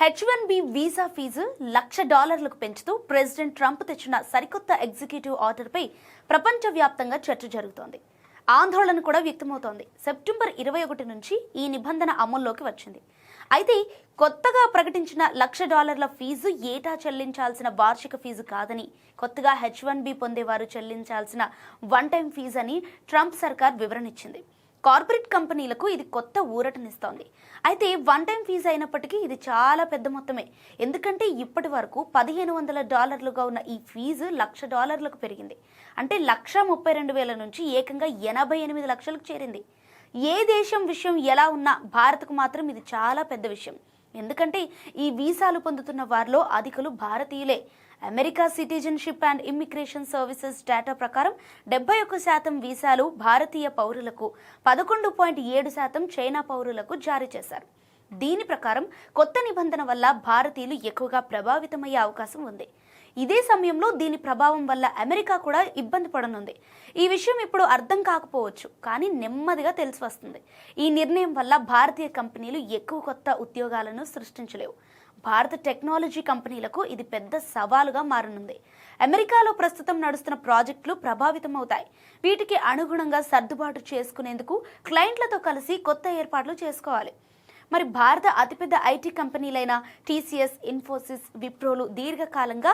H one B visa fee lakh డాలర్లకు పెంచుతూ president Trump తెచ్చిన సరికొత్త ఎగ్జిక్యూటివ్ ఆర్డర్పై ప్రపంచవ్యాప్తంగా చర్చ జరుగుతోంది. ఆందోళన కూడా వ్యక్తమవుతోంది. సెప్టెంబర్ ఇరవై ఒకటి నుంచి ఈ నిబంధన అమల్లోకి వచ్చింది. అయితే కొత్తగా ప్రకటించిన లక్ష డాలర్ల ఫీజు ఏటా చెల్లించాల్సిన వార్షిక ఫీజు కాదని కొత్తగా హెచ్ వన్ బి పొందేవారు చెల్లించాల్సిన వన్ టైం ఫీజు అని ట్రంప్ సర్కార్ వివరణ ఇచ్చింది. కార్పొరేట్ కంపెనీలకు ఇది కొత్త ఊరటనిస్తోంది. అయితే వన్ టైం ఫీజు అయినప్పటికీ ఇది చాలా పెద్ద మొత్తమే. ఎందుకంటే ఇప్పటి వరకు పదిహేను వందల డాలర్లుగా ఉన్న ఈ ఫీజు లక్ష డాలర్లకు పెరిగింది. అంటే లక్ష ముప్పై రెండు వేల నుంచి ఏకంగా ఎనభై ఎనిమిది లక్షలకు చేరింది. ఏ దేశం విషయం ఎలా ఉన్నా భారత్కు మాత్రం ఇది చాలా పెద్ద విషయం. ఎందుకంటే ఈ వీసాలు పొందుతున్న వారిలో అధికులు భారతీయులే. America citizenship and immigration services data ప్రకారం డెబ్బై ఒక్క శాతం వీసాలు భారతీయ పౌరులకు పదకొండు పాయింట్ ఏడు శాతం చైనా పౌరులకు జారీ చేశారు. దీని ప్రకారం కొత్త నిబంధన వల్ల భారతీయులు ఎక్కువగా ప్రభావితమయ్యే అవకాశం ఉంది. ఇదే సమయంలో దీని ప్రభావం వల్ల అమెరికా కూడా ఇబ్బంది పడనుంది. ఈ విషయం ఇప్పుడు అర్థం కాకపోవచ్చు కానీ నెమ్మదిగా తెలిసి వస్తుంది. ఈ నిర్ణయం వల్ల భారతీయ కంపెనీలు ఎక్కువ కొత్త ఉద్యోగాలను సృష్టించలేవు. భారత టెక్నాలజీ కంపెనీలకు ఇది పెద్ద సవాలుగా మారనుంది. అమెరికాలో ప్రస్తుతం నడుస్తున్న ప్రాజెక్టులు ప్రభావితమవుతాయి. వీటికి అనుగుణంగా సర్దుబాటు చేసుకునేందుకు క్లయింట్లతో కలిసి కొత్త ఏర్పాట్లు చేసుకోవాలి. మరి భారత అతిపెద్ద ఐటీ కంపెనీలైన టీసీఎస్ ఇన్ఫోసిస్ విప్రోలు దీర్ఘకాలంగా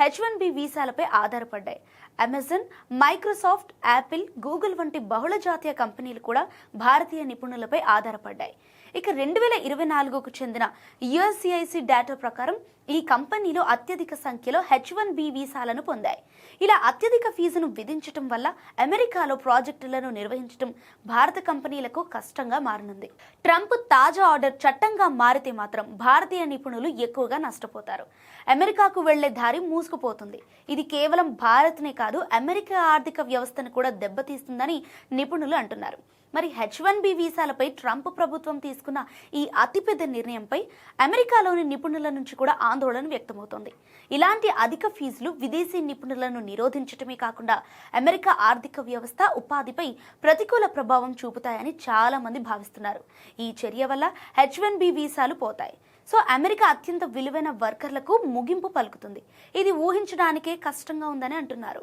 హెచ్ వన్ బి వీసాలపై ఆధారపడ్డాయి. అమెజాన్ మైక్రోసాఫ్ట్ యాపిల్ గూగుల్ వంటి బహుళ జాతీయ కంపెనీలు కూడా భారతీయ నిపుణులపై ఆధారపడ్డాయి. ఇక రెండు వేల ఇరవై నాలుగుకు చెందిన యుఎస్సిఐసి డేటా ప్రకారం ఈ కంపెనీలు అత్యధిక సంఖ్యలో హెచ్ వన్ బి వీసాలను పొందాయి. ఇలా అత్యధిక ఫీజును విధించటం వల్ల అమెరికాలో ప్రాజెక్టులను నిర్వహించడం భారత కంపెనీలకు కష్టంగా మారనుంది. ట్రంప్ తాజా ఆర్డర్ చట్టంగా మారితే మాత్రం భారతీయ నిపుణులు ఎక్కువగా నష్టపోతారు. అమెరికాకు వెళ్ళే దారి మూసుకుపోతుంది. ఇది కేవలం భారత్నే కాదు అమెరికా ఆర్థిక వ్యవస్థను కూడా దెబ్బతీస్తుందని నిపుణులు అంటున్నారు. మరి హెచ్ వన్ బి వీసాలపై ట్రంప్ ప్రభుత్వం తీసుకున్న ఈ అతిపెద్ద నిర్ణయంపై అమెరికాలోని నిపుణుల నుంచి కూడా ఆందోళన వ్యక్తమవుతోంది. ఇలాంటి అధిక ఫీజులు విదేశీ నిపుణులను నిరోధించటమే కాకుండా అమెరికా ఆర్థిక వ్యవస్థ ఉపాధిపై ప్రతికూల ప్రభావం చూపుతాయని చాలా మంది భావిస్తున్నారు. ఈ చర్య వల్ల హెచ్ వన్ బి వీసాలు పోతాయి. సో అమెరికా అత్యంత విలువైన వర్కర్లకు ముగింపు పలుకుతుంది. ఇది ఊహించడానికే కష్టంగా ఉందని అంటున్నారు.